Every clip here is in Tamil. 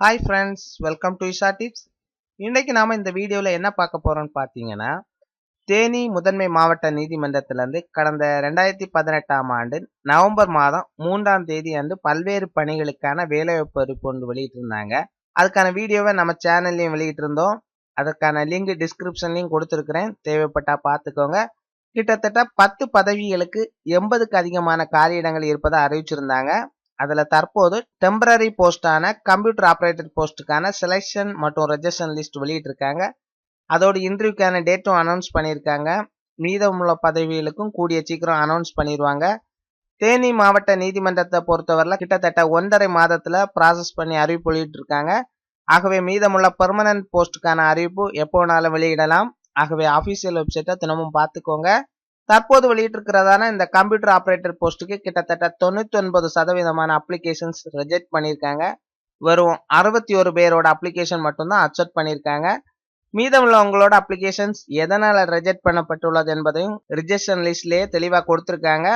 Hi friends welcome to Isha tips இன்றைக்கு நாம் இந்த வீடியோவில் என்ன பார்க்க போகிறோம்னு பார்த்தீங்கன்னா தேனி முதன்மை மாவட்ட நீதிமன்றத்திலிருந்து கடந்த ரெண்டாயிரத்தி பதினெட்டாம் ஆண்டு நவம்பர் மாதம் மூன்றாம் தேதி அன்று பல்வேறு பணிகளுக்கான வேலைவாய்ப்பு அறிவிப்பு ஒன்று வெளியிட்டிருந்தாங்க. அதுக்கான வீடியோவை நம்ம சேனல்லையும் வெளியிட்டிருந்தோம். அதற்கான லிங்க் டிஸ்கிரிப்ஷன்லையும் கொடுத்துருக்குறேன். தேவைப்பட்டால் பார்த்துக்கோங்க. கிட்டத்தட்ட பத்து பதவிகளுக்கு எண்பதுக்கு அதிகமான காலியிடங்கள் இருப்பதாக அறிவிச்சிருந்தாங்க. அதில் தற்போது டெம்பரரி போஸ்டான கம்ப்யூட்டர் ஆப்ரேட்டர் போஸ்ட்டுக்கான செலெக்ஷன் மற்றும் ரெஜிஸ்ட்ரேஷன் லிஸ்ட் வெளியிட்டிருக்காங்க. அதோட இன்டர்வியூக்கான டேட்டும் அனௌன்ஸ் பண்ணியிருக்காங்க. மீதமுள்ள பதவிகளுக்கும் கூடிய சீக்கிரம் அனௌன்ஸ் பண்ணிடுவாங்க தேனி மாவட்ட நீதிமன்றத்தை பொறுத்தவரையில் கிட்டத்தட்ட ஒன்றரை மாதத்தில் ப்ராசஸ் பண்ணி அறிவிப்பு வெளியிட்டிருக்காங்க. ஆகவே மீதமுள்ள பெர்மனன்ட் போஸ்ட்டுக்கான அறிவிப்பு எப்போ வேணாலும் வெளியிடலாம். ஆகவே அஃபீஷியல் வெப்சைட்டை தினமும் பார்த்துக்கோங்க. தற்போது வெளியிட்டிருக்கிறதான இந்த கம்ப்யூட்டர் ஆப்ரேட்டர் போஸ்ட்டுக்கு கிட்டத்தட்ட தொண்ணூத்தி ஒன்பது சதவீதமான அப்ளிகேஷன்ஸ் ரிஜெக்ட் பண்ணியிருக்காங்க. வெறும் அறுபத்தி ஒரு பேரோட அப்ளிகேஷன் மட்டும்தான் அக்செப்ட் பண்ணியிருக்காங்க. மீதமுள்ளவங்களோட அப்ளிகேஷன்ஸ் எதனால ரிஜெக்ட் பண்ணப்பட்டுள்ளது என்பதையும் ரிஜெக்ஷன் லிஸ்ட்லேயே தெளிவாக கொடுத்துருக்காங்க.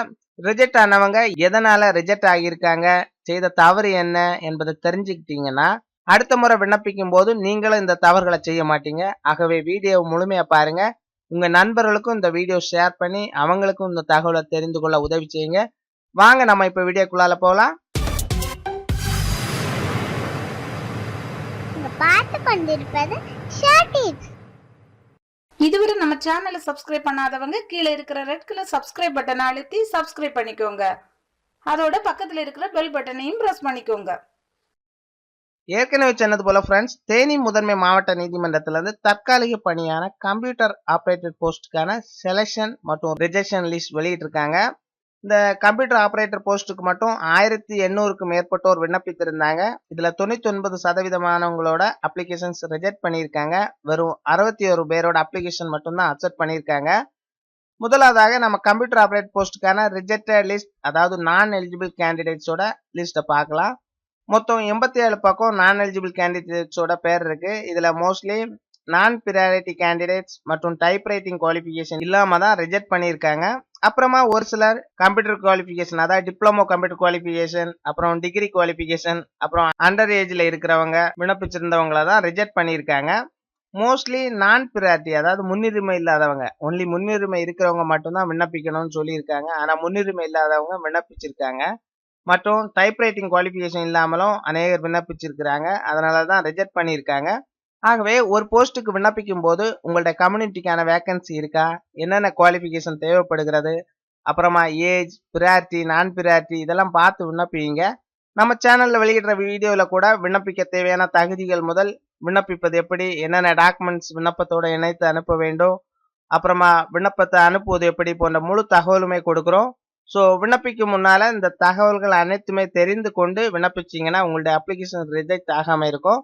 ரிஜெக்ட் ஆனவங்க எதனால ரிஜெக்ட் ஆகியிருக்காங்க செய்த தவறு என்ன என்பதை தெரிஞ்சுக்கிட்டீங்கன்னா அடுத்த முறை விண்ணப்பிக்கும் போது நீங்களும் இந்த தவறுகளை செய்ய மாட்டீங்க. ஆகவே வீடியோ முழுமையாக பாருங்கள் உங்க நண்பர்களுக்கும் இந்த வீடியோ ஷேர் பண்ணி அவங்களுக்கும் இந்த தகவலை தெரிந்து கொள்ள உதவி செய்யுங்க. வாங்க நம்ம இப்ப வீடியோக்குள்ளால போகலாம். பார்த்து கொண்டிருப்பது இதுவரை நம்ம சேனலை சப்ஸ்கிரைப் பண்ணாதவங்க கீழே இருக்கிற ரெட் கலர் சப்ஸ்கிரைப் பட்டனை அழுத்தி சப்ஸ்கிரைப் பண்ணிக்கோங்க. அதோட பக்கத்துல இருக்கிற பெல் பட்டனையும் பிரஸ் பண்ணிக்கோங்க. ஏற்கனவே சொன்னது போல ஃப்ரெண்ட்ஸ் தேனி முதன்மை மாவட்ட நீதிமன்றத்திலிருந்து தற்காலிக பணியான கம்ப்யூட்டர் ஆப்ரேட்டர் போஸ்ட்டுக்கான செலெக்ஷன் மற்றும் ரிஜெக்ஷன் லிஸ்ட் வெளியிட்டிருக்காங்க. இந்த கம்ப்யூட்டர் ஆப்ரேட்டர் போஸ்ட்டுக்கு மட்டும் ஆயிரத்தி எண்ணூறுக்கும் மேற்பட்டோர் விண்ணப்பித்திருந்தாங்க. இதில் தொண்ணூற்றி ஒன்பது சதவீதமானவங்களோட அப்ளிகேஷன்ஸ் ரிஜெக்ட் பண்ணியிருக்காங்க. வெறும் அறுபத்தி ஒரு பேரோட அப்ளிகேஷன் மட்டும்தான் அக்செப்ட் பண்ணியிருக்காங்க. முதலாவதாக நம்ம கம்ப்யூட்டர் ஆப்ரேட் போஸ்ட்டுக்கான ரிஜெக்டட் லிஸ்ட் அதாவது நான் எலிஜிபிள் கேண்டிடேட்ஸோட லிஸ்ட்டை பார்க்கலாம். மொத்தம் எண்பத்தி ஏழு பக்கம் நான் எலிஜிபிள் கேண்டிடேட்ஸோட பேர் இருக்கு. இதுல மோஸ்ட்லி நான் பிரியாரிட்டி கேண்டிடேட்ஸ் மற்றும் டைப் ரைட்டிங் குவாலிஃபிகேஷன் இல்லாம தான் ரிஜெக்ட் பண்ணியிருக்காங்க. அப்புறமா ஒரு சிலர் கம்ப்யூட்டர் குவாலிஃபிகேஷன் அதாவது டிப்ளமோ கம்ப்யூட்டர் குவாலிஃபிகேஷன் அப்புறம் டிகிரி குவாலிஃபிகேஷன் அப்புறம் அண்டர் ஏஜ்ல இருக்கிறவங்க விண்ணப்பிச்சிருந்தவங்கள தான் ரிஜெக்ட் பண்ணியிருக்காங்க. மோஸ்ட்லி நான் பிரியாரிட்டி அதாவது முன்னுரிமை இல்லாதவங்க ஒன்லி முன்னுரிமை இருக்கிறவங்க மட்டும்தான் விண்ணப்பிக்கணும்னு சொல்லியிருக்காங்க. ஆனால் முன்னுரிமை இல்லாதவங்க விண்ணப்பிச்சிருக்காங்க. மற்றும் டைப்ரைட்டிங் குவாலிஃபிகேஷன் இல்லாமலும் அநேகர் விண்ணப்பிச்சிருக்கிறாங்க. அதனால தான் ரிஜெக்ட் பண்ணியிருக்காங்க. ஆகவே ஒரு போஸ்ட்டுக்கு விண்ணப்பிக்கும் போது உங்கள்ட்ட கம்யூனிட்டிக்கான வேக்கன்சி இருக்கா? என்னென்ன குவாலிஃபிகேஷன் தேவைப்படுகிறது? அப்புறமா ஏஜ் பிரியாரிட்டி நான் பிரியாரிட்டி இதெல்லாம் பார்த்து விண்ணப்பிங்க நம்ம சேனலில் வெளியிடுற வீடியோவில் கூட விண்ணப்பிக்க தேவையான தகுதிகள் முதல் விண்ணப்பிப்பது எப்படி? என்னென்ன டாக்குமெண்ட்ஸ் விண்ணப்பத்தோட இணைத்து அனுப்ப வேண்டும்? அப்புறமா விண்ணப்பத்தை அனுப்புவது எப்படி? போன்ற முழு தகவலுமே கொடுக்குறோம். ஸோ விண்ணப்பிக்கும் முன்னால இந்த தகவல்கள் அனைத்துமே தெரிந்து கொண்டு விண்ணப்பிச்சீங்கன்னா உங்களுடைய அப்ளிகேஷன் ரிஜெக்ட் ஆகாமல் இருக்கும்.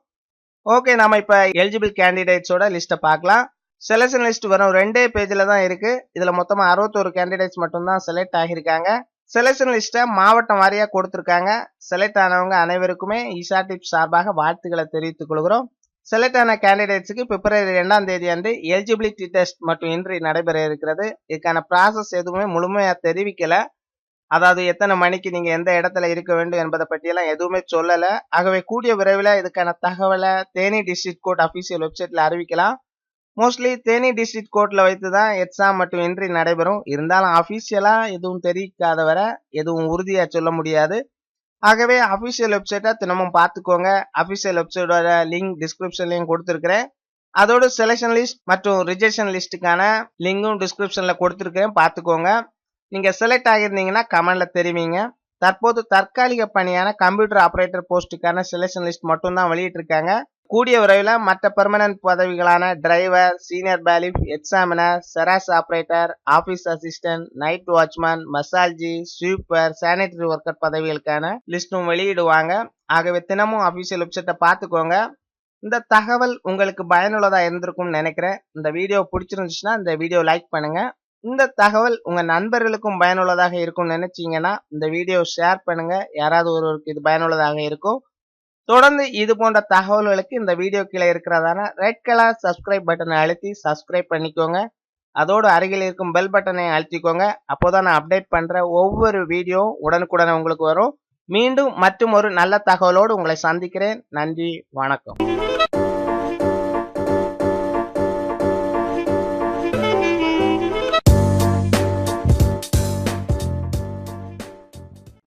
ஓகே நாம இப்போ எலிஜிபிள் கேண்டிடேட்ஸோட லிஸ்ட்டை பார்க்கலாம். செலெக்ஷன் லிஸ்ட் வரும் ரெண்டே பேஜில் தான் இருக்கு. இதில் மொத்தமாக அறுபத்தோரு கேண்டிடேட்ஸ் மட்டும்தான் செலக்ட் ஆகியிருக்காங்க. செலெக்ஷன் லிஸ்ட்டை மாவட்டம் வாரியாக கொடுத்துருக்காங்க. செலக்ட் ஆனவங்க அனைவருக்குமே ஈஷா சார்பாக வாழ்த்துக்களை தெரிவித்துக் கொள்கிறோம். செலக்ட் ஆன கேண்டிடேட்ஸுக்கு பிப்ரவரி ரெண்டாம் தேதி அன்று எலிஜிபிலிட்டி டெஸ்ட் மற்றும் இன்றி நடைபெற இருக்கிறது. இதுக்கான ப்ராசஸ் எதுவுமே முழுமையாக தெரிவிக்கல. அதாவது எத்தனை மணிக்கு நீங்க எந்த இடத்துல இருக்க வேண்டும் என்பதை பற்றியெல்லாம் எதுவுமே சொல்லல. ஆகவே கூடிய விரைவில் இதுக்கான தகவலை தேனி டிஸ்ட்ரிக்ட் கோர்ட் அஃபீஷியல் வெப்சைட்ல அறிவிக்கலாம். மோஸ்ட்லி தேனி டிஸ்ட்ரிக்ட் கோர்ட்ல வைத்து தான் எக்ஸாம் மற்றும் இன்றி நடைபெறும். இருந்தாலும் அஃபீஷியலாக எதுவும் தெரிவிக்காத வரை எதுவும் உறுதியாக சொல்ல முடியாது. ஆகவே அஃபிஷியல் வெப்சைட்டை தினமும் பார்த்துக்கோங்க. அஃபிஷியல் வெப்சைட்டோட லிங்க் டிஸ்கிரிப்ஷன்லையும் கொடுத்துருக்கிறேன். அதோட செலெக்ஷன் லிஸ்ட் மற்றும் ரிஜெக்ஷன் லிஸ்ட்டுக்கான லிங்கும் டிஸ்கிரிப்ஷனில் கொடுத்துருக்கிறேன். பார்த்துக்கோங்க. நீங்கள் செலக்ட் ஆகியிருந்தீங்கன்னா கமெண்டில் தெரிவிங்க. தற்போது தற்காலிக பணியான கம்ப்யூட்டர் ஆப்ரேட்டர் போஸ்ட்டுக்கான செலெக்ஷன் லிஸ்ட் மட்டும்தான் வெளியிட்டிருக்காங்க. கூடிய விரைவில் மற்ற permanent பதவிகளான driver senior bailiff examiner xerox operator office assistant night watchman மசால்ஜி sweeper sanitary worker பதவிகளுக்கான லிஸ்ட்டும் வெளியிடுவாங்க. ஆகவே தினமும் அஃபீஷியல் வெப்சைட்டை பார்த்துக்கோங்க. இந்த தகவல் உங்களுக்கு பயனுள்ளதாக இருந்திருக்கும்னு நினைக்கிறேன். இந்த வீடியோ பிடிச்சிருந்துச்சுன்னா இந்த வீடியோ லைக் பண்ணுங்க. இந்த தகவல் உங்கள் நண்பர்களுக்கும் பயனுள்ளதாக இருக்கும்னு நினச்சிங்கன்னா இந்த வீடியோ ஷேர் பண்ணுங்க. யாராவது ஒருவருக்கு இது பயனுள்ளதாக இருக்கும். தொடர்ந்து இது போன்ற தகவல்களுக்கு இந்த வீடியோ கீழே இருக்கிறதான ரெட் கலர் சப்ஸ்கிரைப் பட்டனை அழுத்தி சப்ஸ்கிரைப் பண்ணிக்கோங்க. அதோடு அருகில் இருக்கும் பெல் பட்டனை அழுத்திக்கோங்க. அப்போதான் நான் அப்டேட் பண்ணுற ஒவ்வொரு வீடியோ உடனுக்குடனே உங்களுக்கு வரும். மீண்டும் மற்றும் ஒரு நல்ல தகவலோடு உங்களை சந்திக்கிறேன். நன்றி வணக்கம்.